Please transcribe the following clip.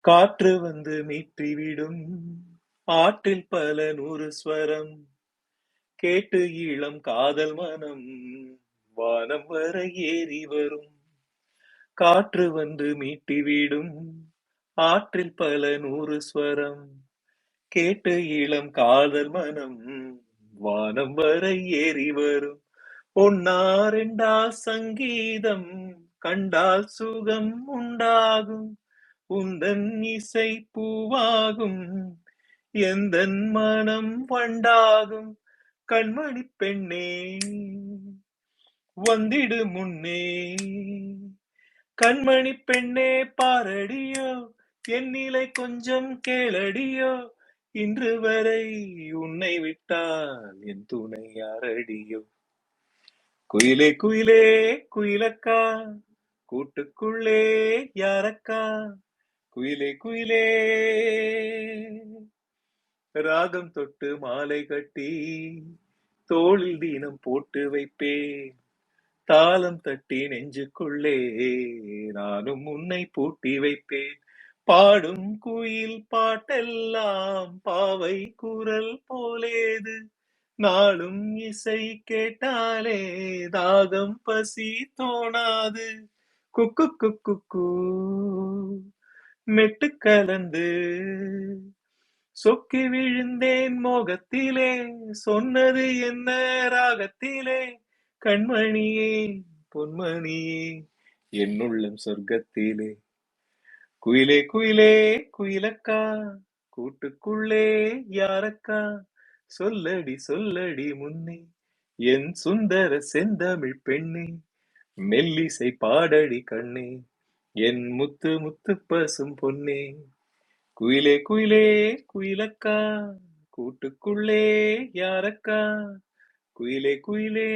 காற்று வந்து மீட்டிவிடும். ஆற்றில் பல நூறு ஸ்வரம். கேட்டு இளம் காதல் மனம். வானம் வரை ஏறி வரும். காற்று வந்து மீட்டிவிடும். ஆற்றில் பல நூறு ஸ்வரம். கேட்டு இளம் காதல் மனம். வானம் வரை ஏறி வரும். ஒன்னா ரெண்டா சங்கீதம். கண்டால் சுகம் உண்டாகும். உந்தன் இசை பூவாகும் எந்தன் மனம் வண்டாகும் கண்மணி பெண்ணே வந்திடு முன்னே. கண்மணி பெண்ணே பாரடியோ என் நிலை கொஞ்சம் கேளடியோ இன்று வரை உன்னை விட்டால் என் துணை யாரடியோ. குயிலே குயிலே குயிலக்கா கூட்டுக்குள்ளே யாரக்கா குயிலே குயிலே. ராகம் தொட்டு மாலை கட்டி தோளில் தீனம் போட்டு வைப்பேன். தாளம் தட்டி நெஞ்சுக்குள்ளே நானும் உன்னை பூட்டி வைப்பேன். பாடும் குயில் பாட்டெல்லாம் பாவை குரல் போலேது. நாளும் இசை கேட்டாலே தாகம் பசி தோணாது. குக்கு குக்கு மெட்டு கலந்து சொக்கி விழுந்தேன் மோகத்திலே. சொன்னது என்ன ராகத்திலே? கண்மணியே பொன்மணியே என்னுள்ளம் சொர்க்கத்திலே. குயிலே குயிலே குயிலக்கா கூட்டுக்குள்ளே யாரக்கா? சொல்லடி சொல்லடி முன்னே என் சுந்தர செந்தமிழ் பெண்ணே மெல்லிசை பாடடி கண்ணே. என் முத்து முத்து பசும் பொன்னே. குயிலே குயிலே குயிலக்கா. கூட்டுக்குள்ளே யாரக்கா. குயிலே குயிலே.